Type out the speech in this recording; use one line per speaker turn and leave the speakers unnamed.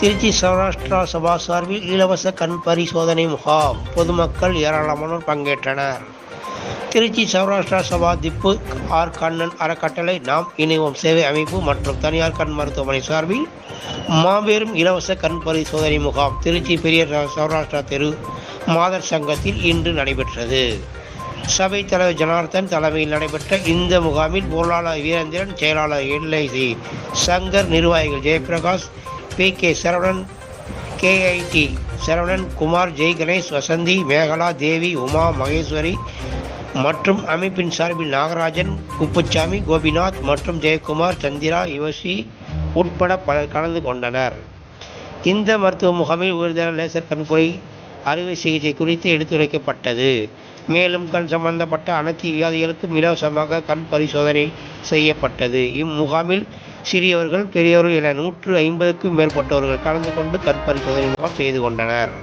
திருச்சி சௌராஷ்டிரா சபா சார்பில் இலவச கண் பரிசோதனை முகாம். பொதுமக்கள் ஏராளமானோர் பங்கேற்றனர். திருச்சி சௌராஷ்டிரா சபா திப்பு ஆர் கண்ணன் அறக்கட்டளை நாம் இணைவோம். சேவை அமைப்பு மற்றும் தனியார் கண் மருத்துவமனை சார்பில் மாபெரும் இலவச கண் பரிசோதனை முகாம். திருச்சி பெரிய சௌராஷ்டிரா தெரு மாதர் சங்கத்தில் இன்று நடைபெற்றது. சபை தலைவர் ஜனார்தன் தலைமையில் நடைபெற்ற இந்த முகாமில் பொருளாளர் வீரேந்திரன் செயலாளர் எல்ஐசி சங்கர் நிர்வாகிகள் Jayaprakash P K Saravanan KIT Saravanan Kumar Jai Ganesh Vasanthi Megala Devi Uma Maheswari மற்றும் அமைப்பின் சார்பில் நாகராஜன் குப்புச்சாமி கோபிநாத் மற்றும் ஜெயக்குமார் சந்திரா யுவசி உட்பட பலர் கலந்து கொண்டனர். இந்த மருத்துவ முகாமில் உறுதியான லேசர் கண்புரை அறுவை சிகிச்சை குறித்து எடுத்துரைக்கப்பட்டது. மேலும் கண் சம்பந்தப்பட்ட அனைத்து வியாதிகளுக்கும் இலவசமாக கண் பரிசோதனை செய்யப்பட்டது. இம்முகாமில் சிறியவர்கள் பெரியவர்கள் என நூற்று ஐம்பதுக்கும் மேற்பட்டவர்கள் கலந்து கொண்டு கற்பரிசோதனை செய்து கொண்டனர்.